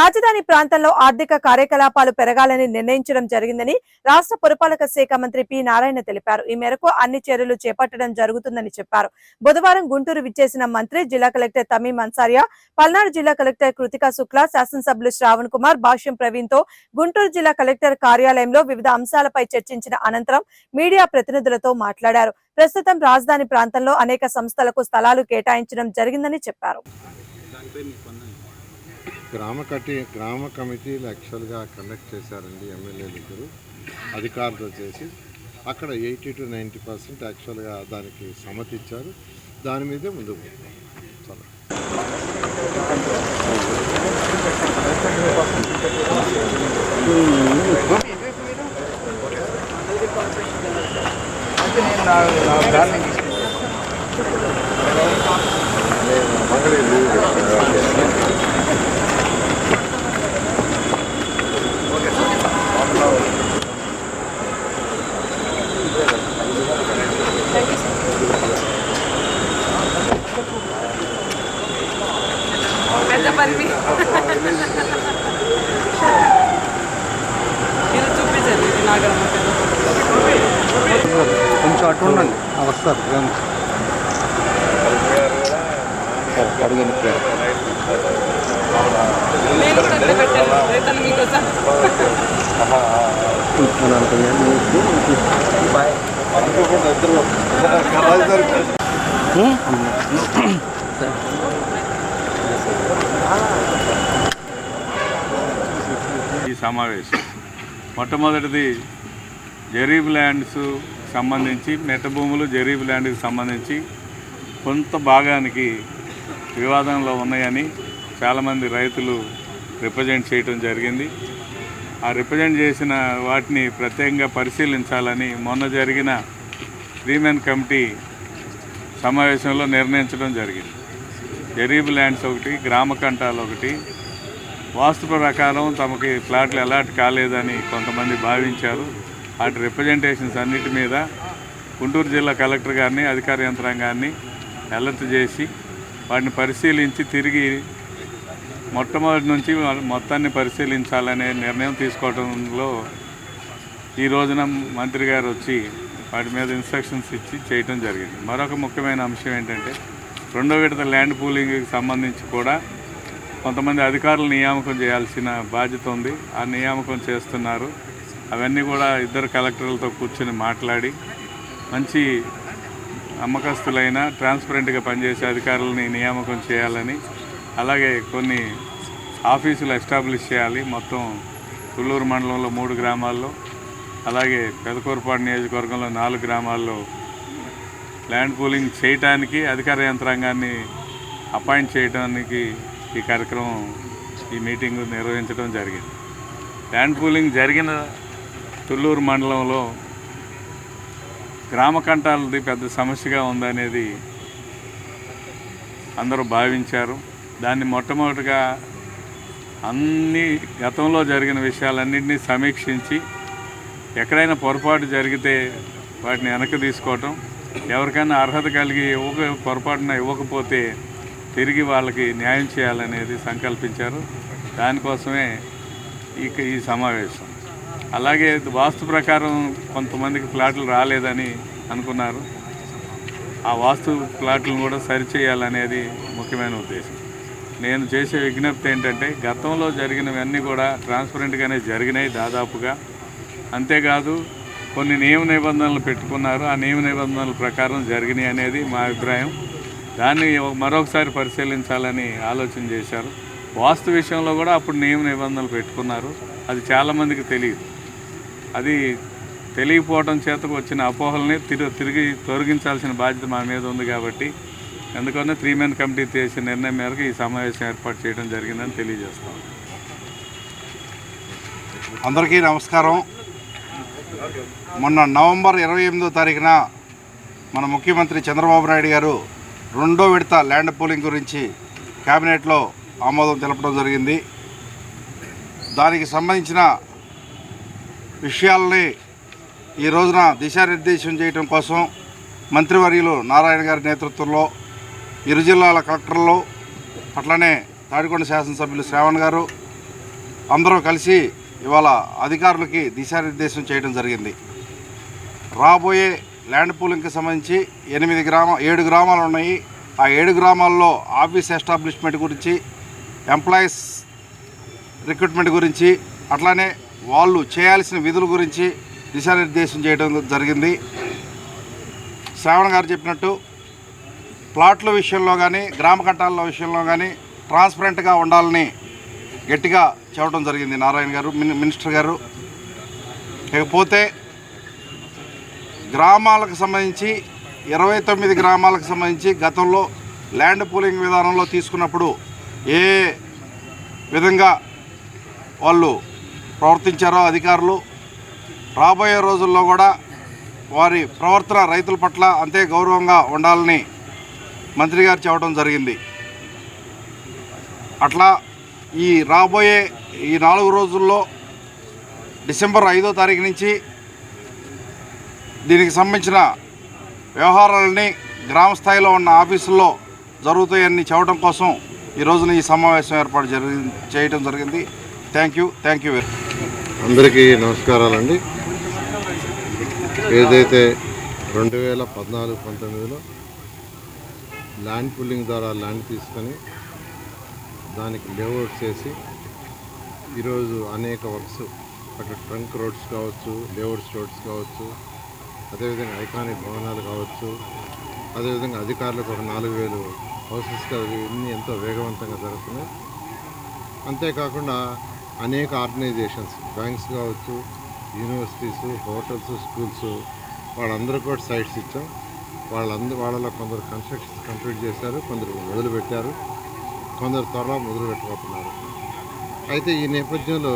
రాజధాని ప్రాంతంలో ఆర్థిక కార్యకలాపాలు పెరగాలని నిర్ణయించడం జరిగిందని రాష్ట్ర పురపాలక శాఖ మంత్రి పి నారాయణ తెలిపారు. ఈ మేరకు అన్ని చర్యలు చేపట్టడం జరుగుతుందని చెప్పారు. బుధవారం గుంటూరు విచ్చేసిన మంత్రి జిల్లా కలెక్టర్ తమీం అన్సారియా పల్నాడు జిల్లా కలెక్టర్ కృతికా శుక్లా శాసనసభ్యులు శ్రావణ్ కుమార్ భాష్యం ప్రవీణ్తో గుంటూరు జిల్లా కలెక్టర్ కార్యాలయంలో వివిధ అంశాలపై చర్చించిన అనంతరం మీడియా ప్రతినిధులతో మాట్లాడారు. ప్రస్తుతం రాజధాని ప్రాంతంలో అనేక సంస్థలకు స్థలాలు కేటాయించడం జరిగిందని చెప్పారు. గ్రామ కటి గ్రామ కమిటీలు యాక్చువల్గా కండక్ట్ చేశారండి ఎమ్మెల్యేలు ఇద్దరు అధికారులు చేసి అక్కడ ఎయిటీ టు నైంటీ పర్సెంట్ యాక్చువల్గా దానికి సమ్మతి ఇచ్చారు దాని మీదే ముందుకు చాలా పెద్ద పరిమి ఇది చూపించండి ఇది నాగరమ్మ పెద్ద కొంచెం అటు ఉండండి ఆ, వస్తారు రండి. అడగండి ప్రేమ. నేను కూడా అట్లే పెట్టాను రైతాను మీకోసం మన అంత ఈ సమావేశం మొట్టమొదటిది జరీబ్ ల్యాండ్స్ సంబంధించి మెట్ట భూములు జరీబ్ ల్యాండ్కి సంబంధించి కొంత భాగానికి వివాదంలో ఉన్నాయని చాలామంది రైతులు రిప్రజెంట్ చేయడం జరిగింది. ఆ రిప్రజెంట్ చేసిన వాటిని ప్రత్యేకంగా పరిశీలించాలని మొన్న జరిగిన త్రీమెన్ కమిటీ సమావేశంలో నిర్ణయించడం జరిగింది. జరీబ్ ల్యాండ్స్ ఒకటి గ్రామ కంటాలు ఒకటి. వాస్తు ప్రకారం తమకి ఫ్లాట్లు అలాట్ కాలేదని కొంతమంది భావించారు. వాటి రిప్రజెంటేషన్స్ అన్నిటి మీద గుంటూరు జిల్లా కలెక్టర్ గారిని అధికార యంత్రాంగాన్ని అలర్ట్ చేసి వాటిని పరిశీలించి తిరిగి మొట్టమొదటి నుంచి మొత్తాన్ని పరిశీలించాలనే నిర్ణయం తీసుకోవడంలో ఈ రోజున మంత్రి గారు వచ్చి వాటి మీద ఇన్స్ట్రక్షన్స్ ఇచ్చి చేయటం జరిగింది. మరొక ముఖ్యమైన అంశం ఏంటంటే రెండో విడత ల్యాండ్ పూలింగ్కి సంబంధించి కూడా కొంతమంది అధికారులు నియామకం చేయాల్సిన బాధ్యత ఉంది. ఆ నియామకం చేస్తున్నారు. అవన్నీ కూడా ఇద్దరు కలెక్టర్లతో కూర్చొని మాట్లాడి మంచి అమ్మకస్తులైన ట్రాన్స్పరెంట్గా పనిచేసే అధికారులని నియామకం చేయాలని అలాగే కొన్ని ఆఫీసులు ఎస్టాబ్లిష్ చేయాలి. మొత్తం తుళ్ళూరు మండలంలో మూడు గ్రామాల్లో అలాగే పెదకూరుపాడు నియోజకవర్గంలో నాలుగు గ్రామాల్లో ల్యాండ్ పూలింగ్ చేయటానికి అధికార యంత్రాంగాన్ని అపాయింట్ చేయడానికి ఈ కార్యక్రమం ఈ మీటింగ్ నిర్వహించడం జరిగింది. ల్యాండ్ పూలింగ్ జరిగిన తుళ్ళూరు మండలంలో గ్రామ కంటాలది పెద్ద సమస్యగా ఉందనేది అందరూ భావించారు. దాన్ని మొట్టమొదటిగా అన్ని గతంలో జరిగిన విషయాలన్నింటినీ సమీక్షించి ఎక్కడైనా పొరపాటు జరిగితే వాటిని వెనక్కి తీసుకోవటం ఎవరికైనా అర్హత కలిగి ఇవ్వక పొరపాటున ఇవ్వకపోతే తిరిగి వాళ్ళకి న్యాయం చేయాలనేది సంకల్పించారు. దానికోసమే ఇక ఈ సమావేశం. అలాగే వాస్తు ప్రకారం కొంతమందికి ప్లాట్లు రాలేదని అనుకున్నారు. ఆ వాస్తు ప్లాట్లను కూడా సరిచేయాలనేది ముఖ్యమైన ఉద్దేశం. నేను చేసే విజ్ఞప్తి ఏంటంటే గతంలో జరిగినవన్నీ కూడా ట్రాన్స్పరెంట్గానే జరిగినాయి దాదాపుగా. అంతేకాదు కొన్ని నియమ నిబంధనలు పెట్టుకున్నారు. ఆ నియమ నిబంధనల ప్రకారం జరిగినాయి అనేది మా అభిప్రాయం. దాన్ని మరొకసారి పరిశీలించాలని ఆలోచన చేశారు. వాస్తు విషయంలో కూడా అప్పుడు నియమ నిబంధనలు పెట్టుకున్నారు. అది చాలామందికి తెలియదు. అది తెలియకపోవడం చేతకు వచ్చిన అపోహల్ని తిరిగి తిరిగి తొలగించాల్సిన బాధ్యత మా మీద ఉంది కాబట్టి అందుకనే త్రీ మెన్ కమిటీ చేసిన నిర్ణయం మేరకు ఈ సమావేశం ఏర్పాటు చేయడం జరిగిందని తెలియజేస్తాం. అందరికీ నమస్కారం. మొన్న నవంబర్ ఇరవై ఎనిమిదో తారీఖున మన ముఖ్యమంత్రి చంద్రబాబు నాయుడు గారు రెండో విడత ల్యాండ్ పూలింగ్ గురించి కేబినెట్లో ఆమోదం తెలపడం జరిగింది. దానికి సంబంధించిన విషయాల్ని ఈ రోజున దిశానిర్దేశం చేయడం కోసం మంత్రివర్యులు నారాయణ గారి నేతృత్వంలో ఇరు జిల్లాల కలెక్టర్లు అట్లనే తాడికొండ శాసనసభ్యులు శ్రావణ్ గారు అందరూ కలిసి ఇవాళ అధికారులకి దిశానిర్దేశం చేయడం జరిగింది. రాబోయే ల్యాండ్ పూలింగ్కి సంబంధించి ఎనిమిది గ్రామ ఏడు గ్రామాలు ఉన్నాయి. ఆ ఏడు గ్రామాల్లో ఆఫీస్ ఎస్టాబ్లిష్మెంట్ గురించి ఎంప్లాయీస్ రిక్రూట్మెంట్ గురించి అట్లానే వాళ్ళు చేయాల్సిన విధుల గురించి దిశానిర్దేశం చేయడం జరిగింది. శ్రావణ్ గారు చెప్పినట్టు ప్లాట్ల విషయంలో కానీ గ్రామ కట్టాల విషయంలో కానీ ట్రాన్స్పరెంట్గా ఉండాలని గట్టిగా చెప్పడం జరిగింది నారాయణ గారు మినిస్టర్ గారు. ఇకపోతే గ్రామాలకు సంబంధించి ఇరవై తొమ్మిది గ్రామాలకు సంబంధించి గతంలో ల్యాండ్ పూలింగ్ విధానంలో తీసుకున్నప్పుడు ఏ విధంగా వాళ్ళు ప్రవర్తించారో అధికారులు. రాబోయే రోజుల్లో కూడా వారి ప్రవర్తన రైతుల పట్ల అంతే గౌరవంగా ఉండాలని మంత్రి గారు చెప్పడం జరిగింది. అట్లా ఈ రాబోయే ఈ నాలుగు రోజుల్లో డిసెంబర్ ఐదో తారీఖు నుంచి దీనికి సంబంధించిన వ్యవహారాలని గ్రామ స్థాయిలో ఉన్న ఆఫీసుల్లో జరుగుతాయని చెప్పడం కోసం ఈ రోజున ఈ సమావేశం ఏర్పాటు జరిగి చేయడం జరిగింది. Thank you. Thank you very అందరికీ నమస్కారాలండి. ఏదైతే రెండు వేల పద్నాలుగు పంతొమ్మిదిలో ల్యాండ్ పుల్లింగ్ ద్వారా ల్యాండ్ తీసుకొని దానికి లేఅవుట్ చేసి ఈరోజు అనేక వర్క్స్ అటు ట్రంక్ రోడ్స్ కావచ్చు లేఅవుట్స్ రోడ్స్ కావచ్చు అదేవిధంగా ఐకానిక్ భవనాలు కావచ్చు అదేవిధంగా అధికారులకు ఒక నాలుగు వేలు హౌసెస్ ఇవన్నీ ఎంతో వేగవంతంగా జరుగుతున్నాయి. అంతేకాకుండా అనేక ఆర్గనైజేషన్స్ బ్యాంక్స్ కావచ్చు యూనివర్సిటీస్ హోటల్స్ స్కూల్స్ వాళ్ళందరూ కూడా సైట్స్ ఇచ్చాం. వాళ్ళందరూ వాళ్ళలో కొందరు కన్స్ట్రక్షన్స్ కంప్లీట్ చేశారు కొందరు మొదలుపెట్టారు కొందరు త్వరలో మొదలు పెట్టబోతున్నారు అయితే ఈ నేపథ్యంలో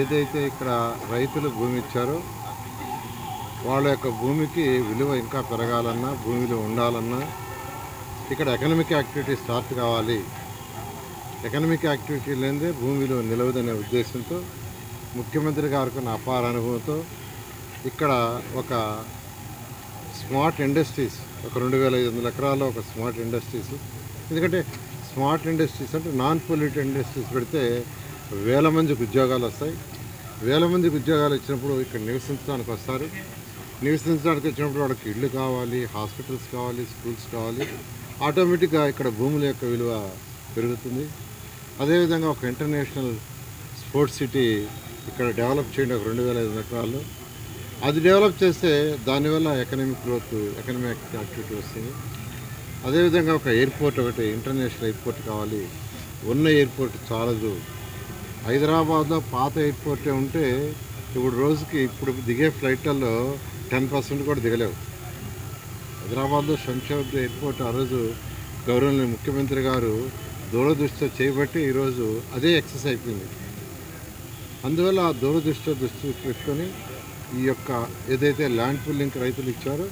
ఏదైతే ఇక్కడ రైతులు భూమి ఇచ్చారో వాళ్ళ యొక్క భూమికి విలువ ఇంకా పెరగాలన్నా భూమిలో ఉండాలన్నా ఇక్కడ ఎకనామిక్ యాక్టివిటీ స్టార్ట్ కావాలి ఎకనమిక్ యాక్టివిటీ లేనిదే భూమిలో నిలవదనే ఉద్దేశంతో ముఖ్యమంత్రి గారికి నా అపార అనుభవంతో ఇక్కడ ఒక స్మార్ట్ ఇండస్ట్రీస్ ఒక రెండు వేల ఐదు వందల ఎకరాల్లో ఒక స్మార్ట్ ఇండస్ట్రీస్. ఎందుకంటే స్మార్ట్ ఇండస్ట్రీస్ అంటే నాన్ పొల్యూటెడ్ ఇండస్ట్రీస్ పెడితే వేల మందికి ఉద్యోగాలు వస్తాయి. వేల మందికి ఉద్యోగాలు ఇచ్చినప్పుడు ఇక్కడ నివసించడానికి వస్తారు. నివసించడానికి వచ్చినప్పుడు వాళ్ళకి ఇళ్ళు కావాలి హాస్పిటల్స్ కావాలి స్కూల్స్ కావాలి. ఆటోమేటిక్గా ఇక్కడ భూముల యొక్క విలువ పెరుగుతుంది. అదేవిధంగా ఒక ఇంటర్నేషనల్ స్పోర్ట్స్ సిటీ ఇక్కడ డెవలప్ చేయండి ఒక రెండు వేల ఐదు ఎకరాల్లో. అది డెవలప్ చేస్తే దానివల్ల ఎకనామిక్ గ్రోత్ ఎకనామిక్ యాక్టివిటీ వస్తుంది. అదేవిధంగా ఒక ఎయిర్పోర్ట్ ఒకటి ఇంటర్నేషనల్ ఎయిర్పోర్ట్ కావాలి. ఉన్న ఎయిర్పోర్ట్ చాలదు. హైదరాబాద్లో పాత ఎయిర్పోర్టే ఉంటే ఇప్పుడు రోజుకి ఇప్పుడు దిగే ఫ్లైట్లలో టెన్ పర్సెంట్ కూడా దిగలేవు. హైదరాబాద్లో శంషాబాద్ ఎయిర్పోర్ట్ ఆ రోజు గౌరవనీయ ముఖ్యమంత్రి గారు దూరదృష్టితో చేయబట్టి ఈరోజు అదే ఎక్సెస్ అయిపోయింది. అందువల్ల ఆ దూరదృష్టితో దృష్టి పెట్టుకొని ఈ యొక్క ఏదైతే ల్యాండ్ పుల్లింగ్ రైతులు ఇచ్చారో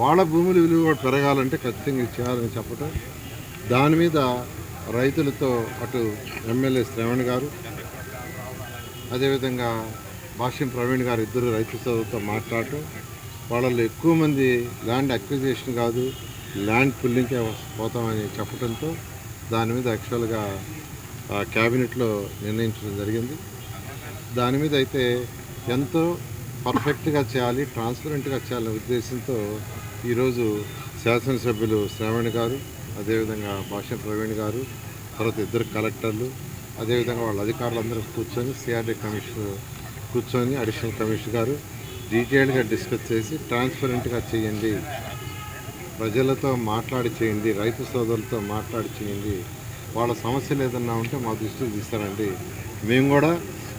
వాళ్ళ భూముల విలువ కూడా పెరగాలంటే ఖచ్చితంగా చేయాలని చెప్పటం. దాని మీద రైతులతో అటు ఎమ్మెల్యే శ్రవణ్ గారు అదేవిధంగా భాష్యం ప్రవీణ్ గారు ఇద్దరు రైతులతో మాట్లాడటం. వాళ్ళలో ఎక్కువ మంది ల్యాండ్ అక్విజిషన్ కాదు ల్యాండ్ పుల్లింగ్కే పోతామని చెప్పడంతో దాని మీద యాక్చువల్గా ఆ, క్యాబినెట్లో నిర్ణయించడం జరిగింది. దాని మీద అయితే ఎంతో పర్ఫెక్ట్గా చేయాలి ట్రాన్స్పరెంట్గా చేయాలనే ఉద్దేశంతో ఈరోజు శాసనసభ్యులు శ్రావణ్ గారు అదేవిధంగా భాష్యం ప్రవీణ్ గారు తర్వాత ఇద్దరు కలెక్టర్లు అదేవిధంగా వాళ్ళ అధికారులందరూ కూర్చొని సిఆర్డీ కమిషనర్ కూర్చొని అడిషనల్ కమిషనర్ గారు డీటెయిల్గా డిస్కస్ చేసి ట్రాన్స్పరెంట్గా చేయండి ప్రజలతో మాట్లాడి చేయండి రైతు సోదరులతో మాట్లాడి చేయండి. వాళ్ళ సమస్యలు ఏదన్నా ఉంటే మా దృష్టికి తీస్తారండి మేము కూడా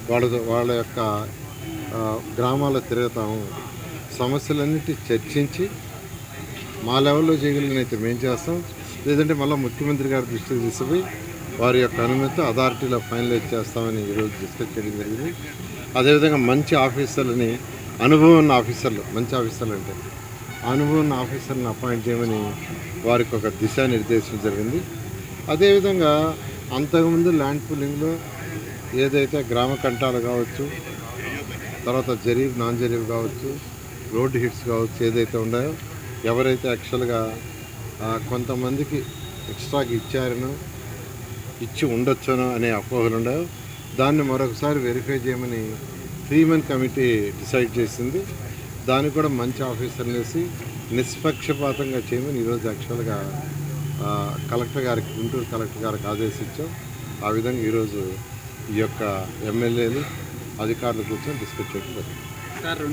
వాళ్ళ వాళ్ళ యొక్క గ్రామాల్లో తిరుగుతాము. సమస్యలన్నిటి చర్చించి మా లెవెల్లో చేయగలిగినైతే మేము చేస్తాం. లేదంటే మళ్ళీ ముఖ్యమంత్రి గారి దృష్టికి తీసుకుపోయి వారి యొక్క అనుమతితో అథారిటీలో ఫైనలైజ్ చేస్తామని ఈరోజు డిస్కస్ చేయడం జరిగింది. అదేవిధంగా మంచి ఆఫీసర్లని అనుభవం ఉన్న ఆఫీసర్లు మంచి ఆఫీసర్లు అంటే అనుభవం ఆఫీసర్ని అపాయింట్ చేయమని వారికి ఒక దిశానిర్దేశం జరిగింది. అదేవిధంగా అంతకుముందు ల్యాండ్ పూలింగ్లో ఏదైతే గ్రామ కంటాలు కావచ్చు తర్వాత జరీఫ్ నాన్ జరీఫ్ కావచ్చు రోడ్ హిట్స్ కావచ్చు ఏదైతే ఉన్నాయో ఎవరైతే యాక్చువల్గా కొంతమందికి ఎక్స్ట్రాకి ఇచ్చారనో ఇచ్చి ఉండొచ్చనో అనే అపోహలు ఉన్నాయో దాన్ని మరొకసారి వెరిఫై చేయమని త్రీ మెన్ కమిటీ డిసైడ్ చేసింది. దానికి కూడా మంచి ఆఫీసర్లు వేసి నిష్పక్షపాతంగా చేయమని ఈరోజు యాక్చువల్గా కలెక్టర్ గారికి గుంటూరు కలెక్టర్ గారికి ఆదేశించాం. ఆ విధంగా ఈరోజు ఈ యొక్క ఎమ్మెల్యేలు అధికారులు కూర్చొని డిస్కస్ చేయడం జరిగింది.